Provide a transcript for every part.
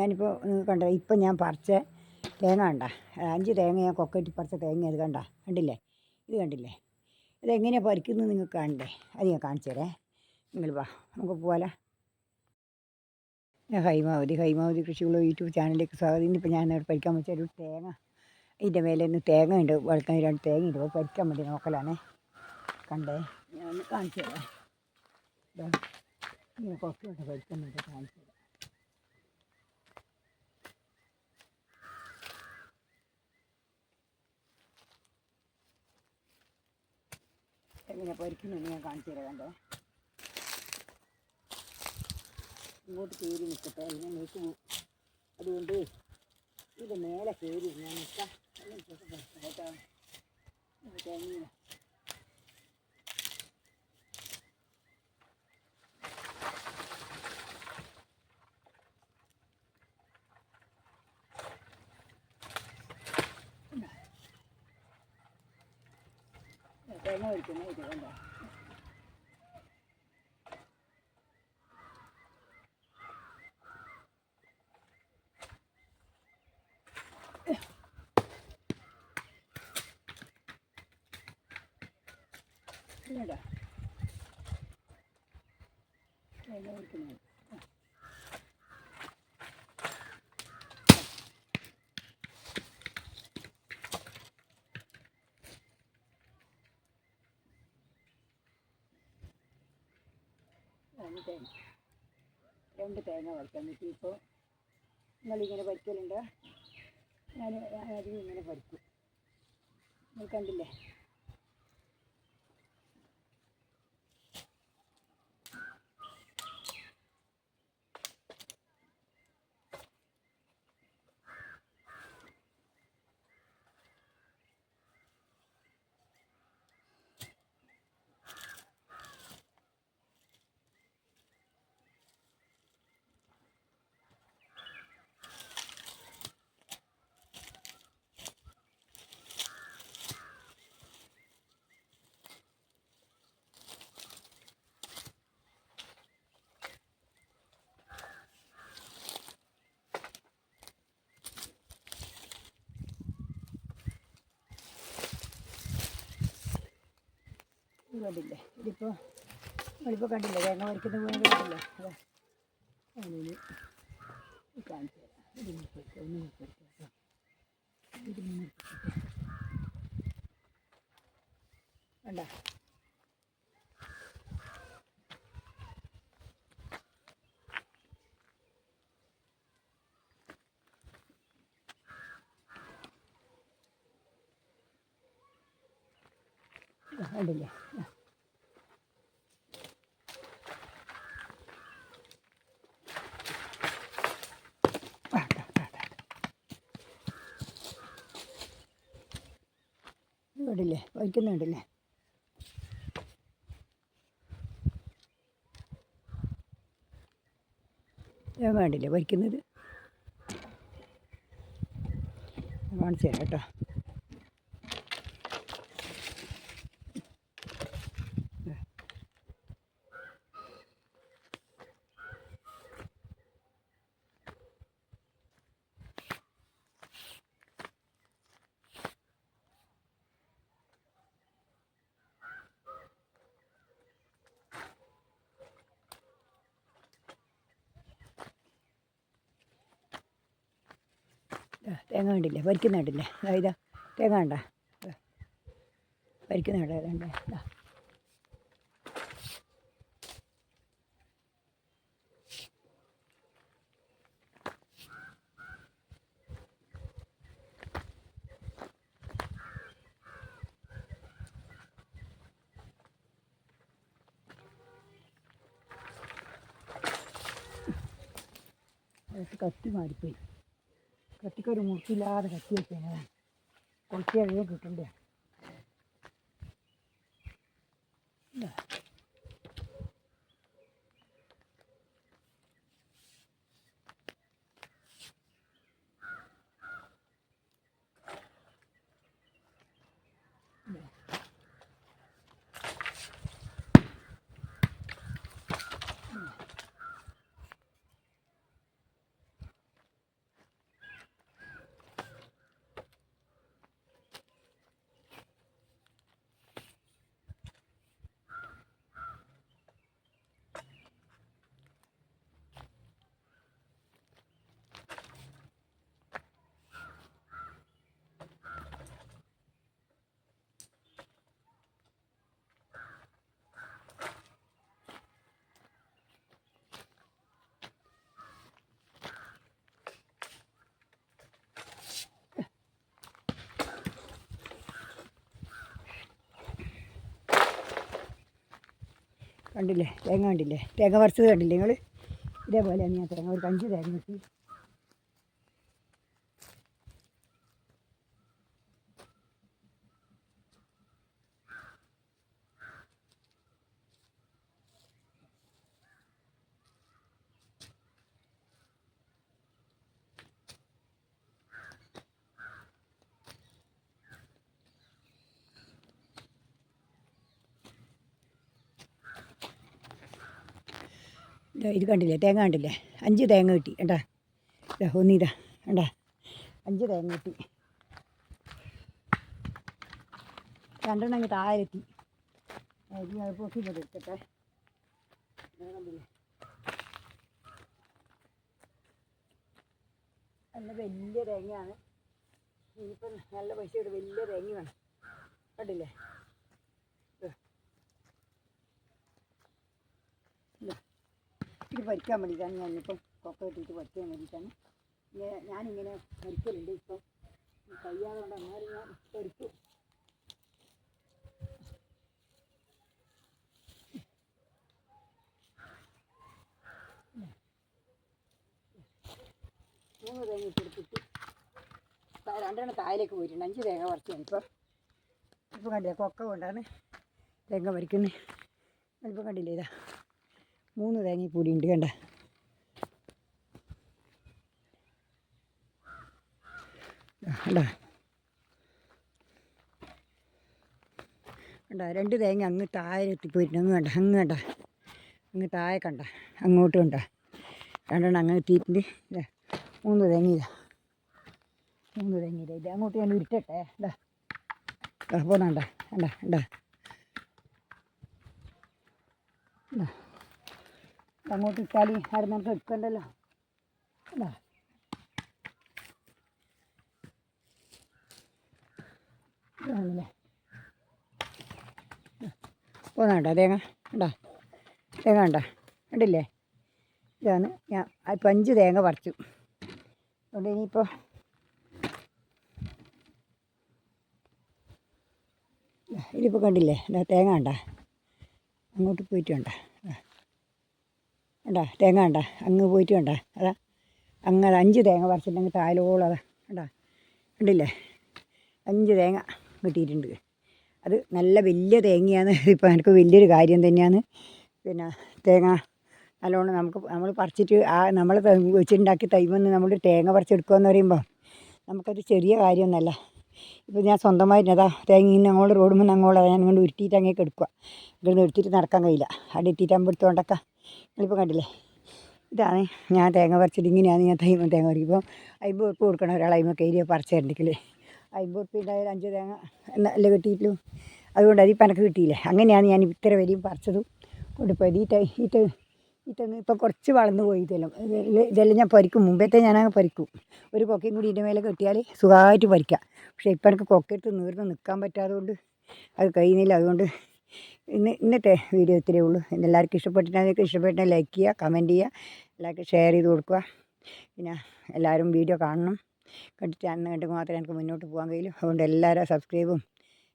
ഞാനിപ്പോൾ കണ്ട ഇപ്പം ഞാൻ പറിച്ച തേങ്ങ കണ്ട. അഞ്ച് തേങ്ങ ഞാൻ കൊക്കറ്റി പറിച്ച തേങ്ങ അത് കണ്ട. കണ്ടില്ലേ? ഇത് കണ്ടില്ലേ? ഇതെങ്ങനെയാണ് പറിക്കുന്നത് നിങ്ങൾക്ക് കാണണ്ടേ അത് ഞാൻ കാണിച്ചു തരേ നിങ്ങൾ വാ നമുക്ക് പോകാലോ ഹൈമാവതി ഹൈമാവതി കൃഷിയുള്ള യൂട്യൂബ് ചാനലിലേക്ക് സ്വാഗതം. ഇന്നിപ്പോൾ ഞാൻ അവിടെ പഠിക്കാൻ വെച്ചാൽ ഒരു തേങ്ങ. ഇതിന്റെ മേലെ ഒന്ന് തേങ്ങ ഉണ്ട് വളർത്താൻ രണ്ട് തേങ്ങ ഉണ്ട്. അപ്പോൾ പരിക്കാൻ വേണ്ടി നോക്കലാണേ. കണ്ടേ? ഞാൻ ഒന്ന് കാണിച്ചു തരാം. ഇങ്ങനെ കൊക്കോട്ട് പഠിക്കാൻ വേണ്ടി കാണിച്ചു തരാം. എങ്ങനെ പൊരിക്കുന്നെന്ന് ഞാൻ കാണിച്ചു തരാം ഇങ്ങോട്ട് കയറി നിൽക്കട്ടെ ഞാൻ നീക്ക് അതുകൊണ്ട് ഇത് മേലെ കയറി ഞാൻ നിൽക്കാം കേട്ടോ തേങ്ങ തേങ്ങ ഒഴിക്കുന്ന ഇത് കണ്ടോ തേങ്ങ ഒഴിക്കുന്നത് രണ്ട് തേങ്ങ. രണ്ട് തേങ്ങ വറുക്കാൻ പറ്റി. ഇപ്പോൾ നിങ്ങളിങ്ങനെ പരിക്കലുണ്ട് ഞാൻ ഞാനധികം ഇങ്ങനെ പരിക്കും നിങ്ങൾ കണ്ടില്ലേ? കണ്ടില്ലേ? ഇതിപ്പോൾ നമ്മളിപ്പോൾ കണ്ടില്ലേ? തേങ്ങ വരയ്ക്കുന്ന പോലെ കണ്ടില്ലേ? അതാ. അതിന് കാണിച്ചു തരാം. ഇത് കണ്ടില്ലേ വയ്ക്കുന്നുണ്ടല്ലേ? ഞാൻ കണ്ടില്ലേ വയ്ക്കുന്നത്? കാണിച്ചു തരാം കേട്ടോ. തേങ്ങ കണ്ടില്ലേ? പരിക്കുന്ന കണ്ടില്ലേ? ഇതാ തേങ്ങ കണ്ട? പരിക്കുന്ന കണ്ട? കണ്ടേ. കത്തി മാറിപ്പോയി. കത്തിക്കൊരു മുറിച്ചില്ലാതെ കത്തി വെച്ചതാണ് കൊത്തി അധികം കിട്ടണ്ടേ? കണ്ടില്ലേ? തേങ്ങ കണ്ടില്ലേ? തേങ്ങ പറിച്ചത് കണ്ടില്ലേ നിങ്ങൾ ഇതേപോലെ ഞാൻ തേങ്ങ. ഒരു അഞ്ച് തേങ്ങ കിട്ടി. ഇത് കണ്ടില്ലേ? തേങ്ങ കണ്ടില്ലേ? അഞ്ച് തേങ്ങ കിട്ടി. കേട്ടാ ഇതാ ഒന്നിതാ കണ്ടാ? അഞ്ച് തേങ്ങ കിട്ടി. രണ്ടെണ്ണം അങ്ങ് താഴെത്തി. അരി പൊക്കി ഇങ്ങോട്ട് എടുക്കട്ടെ. നല്ല വലിയ തേങ്ങയാണ്. ഇനിയിപ്പം നല്ല പൈസയുടെ വലിയ തേങ്ങ വേണം. കണ്ടില്ലേ? ദാ. ഇതാ. പഠിക്കാൻ വേണ്ടിയിട്ടാണ് ഞാനിപ്പം കൊക്ക കെട്ടിയിട്ട് പഠിക്കാൻ വേണ്ടിയിട്ടാണ്. ഞാനിങ്ങനെ പരിക്കലുണ്ട് ഇപ്പം കയ്യാതെ എന്നാലും ഞാൻ പരിക്കും മൂന്ന് തേങ്ങ കൊടുത്തിട്ട് രണ്ടെണ്ണം താഴേക്ക് പോയിട്ടുണ്ട്. അഞ്ച് തേങ്ങ പറിച്ചാണ് ഇപ്പം ഇപ്പം കണ്ടില്ലേ കൊക്ക കൊണ്ടാണ് തേങ്ങ പറിക്കുന്നത് ഇപ്പം കണ്ടില്ലേ ഇതാ? മൂന്ന് തേങ്ങ ഉണ്ട് കണ്ട? കണ്ട? രണ്ട് തേങ്ങ അങ്ങ് താഴെ എത്തിപ്പോയിട്ടുണ്ട്. അങ്ങ് കണ്ട? അങ്ങ് കണ്ട? അങ്ങ് താഴെ കണ്ട? അങ്ങോട്ടും കണ്ട? രണ്ടെണ്ണം അങ്ങ് എത്തിയിട്ടുണ്ട്. മൂന്ന് തേങ്ങ ഇതാ. മൂന്ന് തേങ്ങ ഇതാ. ഇത് അങ്ങോട്ട് ഞാൻ ഉരുട്ടട്ടെ. ഇതാ. പോന്നണ്ട കണ്ട? കണ്ട ഇതാ അങ്ങോട്ട് ഇട്ടാൽ അവിടെ നമുക്ക് എടുക്കണ്ടല്ലോ അല്ല പോന്നാണ്ട തേങ്ങ. ഉണ്ടാ തേങ്ങ കണ്ട. കണ്ടില്ലേ? ഇതാണ് ഞാൻ ഇപ്പം അഞ്ച് തേങ്ങ പറിച്ചു. അതുകൊണ്ട് ഇനിയിപ്പോൾ ഇതിപ്പോൾ കണ്ടില്ലേ? എന്താ തേങ്ങ കണ്ട. അങ്ങോട്ട് പോയിട്ട് കണ്ടാ? തേങ്ങ കണ്ടാ? അങ്ങ് പോയിട്ട് കണ്ടാ? അതാ. അങ്ങ് അഞ്ച് തേങ്ങ പറിച്ചിട്ടുണ്ടെങ്കിൽ താലോളം അതാ. കണ്ടാ? കണ്ടില്ലേ? അഞ്ച് തേങ്ങ കിട്ടിയിട്ടുണ്ട്. അത് നല്ല വലിയ തേങ്ങയാണ്. ഇപ്പോൾ എനിക്ക് വലിയൊരു കാര്യം തന്നെയാണ്. പിന്നെ തേങ്ങ നല്ലോണം നമുക്ക് നമ്മൾ പറിച്ചിട്ട് ആ നമ്മൾ വെച്ചിട്ടുണ്ടാക്കി തൈമെന്ന് നമ്മൾ തേങ്ങ പറിച്ചെടുക്കുക എന്ന് പറയുമ്പോൾ നമുക്കത് ചെറിയ കാര്യമൊന്നുമല്ല ഇപ്പോൾ ഞാൻ സ്വന്തമായിട്ട് അതാ തേങ്ങ ഇന്ന് അങ്ങോട്ട് റോഡുമ്പോൾ അങ്ങോട്ട് ഞാൻ ഇങ്ങോട്ട് ഉരുട്ടിയിട്ട് അങ്ങേക്ക് എടുക്കുക ഇവിടുന്ന് എടുത്തിട്ട് നടക്കാൻ കഴിയില്ല. അവിടെ എത്തിയിട്ട് അമ്പെടുത്തോണ്ടൊക്കെ നിങ്ങളിപ്പോൾ കണ്ടില്ലേ? ഇതാണ് ഞാൻ തേങ്ങ പറിച്ചിട്ട് ഇങ്ങനെയാണ് ഞാൻ തൈമ തേങ്ങ പറിക്കുമ്പോൾ അമ്പത് ഉറുപ്പ് കൊടുക്കണം ഒരാൾ അയിമ കയറിയ തരണ്ടെങ്കിൽ അമ്പത് ഉറുപ്പ് ഉണ്ടായാലും അഞ്ച് തേങ്ങ നല്ല കിട്ടിയിട്ടുള്ളൂ. അതുകൊണ്ട് അതിപ്പോൾ എനിക്ക് കിട്ടിയില്ലേ. അങ്ങനെയാണ് ഞാൻ ഇത്ര വരെയും പറിച്ചതും. കൊണ്ടിപ്പോൾ ഈ തൈ ഈ തൈ തെങ്ങ് ഇപ്പം കുറച്ച് വളർന്നു പോയി ഇതെല്ലാം. ഇതെല്ലാം ഞാൻ പരിക്കും മുമ്പത്തെ ഞാനങ്ങ് പരിക്കും ഒരു കൊക്കയും കൂടി ഇതിന്റെ മേലെ കെട്ടിയാൽ സുഖമായിട്ട് പരിക്കാം പക്ഷേ ഇപ്പം എനിക്ക് കൊക്കെടുത്ത് നീർന്ന് നിൽക്കാൻ പറ്റാതെ കൊണ്ട് അത് കഴിയുന്നില്ല. അതുകൊണ്ട് ഇന്ന് ഇന്നത്തെ വീഡിയോ ഇത്രയേ ഉള്ളൂ. ഇന്ന് എല്ലാവർക്കും ഇഷ്ടപ്പെട്ടിട്ടുണ്ടെങ്കിൽ ഇഷ്ടപ്പെട്ടാൽ ലൈക്ക് ചെയ്യുക കമന്റ് ചെയ്യുക എല്ലാവർക്കും ഷെയർ ചെയ്ത് കൊടുക്കുക. പിന്നെ എല്ലാവരും വീഡിയോ കാണണം. കണ്ടിട്ട് അന്ന് കണ്ടെങ്കിൽ മാത്രമേ എനിക്ക് മുന്നോട്ട് പോകാൻ കഴിയൂ അതുകൊണ്ട് എല്ലാവരും സബ്സ്ക്രൈബും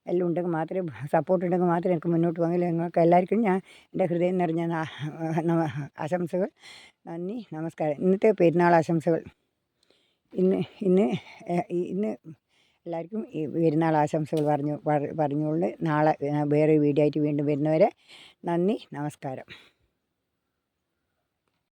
എല്ലാം ഉണ്ടെങ്കിൽ മാത്രമേ സപ്പോർട്ട് ഉണ്ടെങ്കിൽ മാത്രമേ എനിക്ക് മുന്നോട്ട് പോകാൻ കഴിയൂ നിങ്ങൾക്ക് എല്ലാവർക്കും ഞാൻ എന്റെ ഹൃദയം നിറഞ്ഞ ആശംസകൾ. നന്ദി നമസ്കാരം. ഇന്നത്തെ പെരുന്നാൾ ആശംസകൾ. ഇന്ന് ഇന്ന് ഇന്ന് എല്ലാവർക്കും ഈ പെരുന്നാൾ ആശംസകൾ പറഞ്ഞു പറ- പറഞ്ഞുകൊണ്ട് നാളെ വേറൊരു വേറെ വീഡിയോ ആയിട്ട് വീണ്ടും വരുന്നവരെ നന്ദി നമസ്കാരം.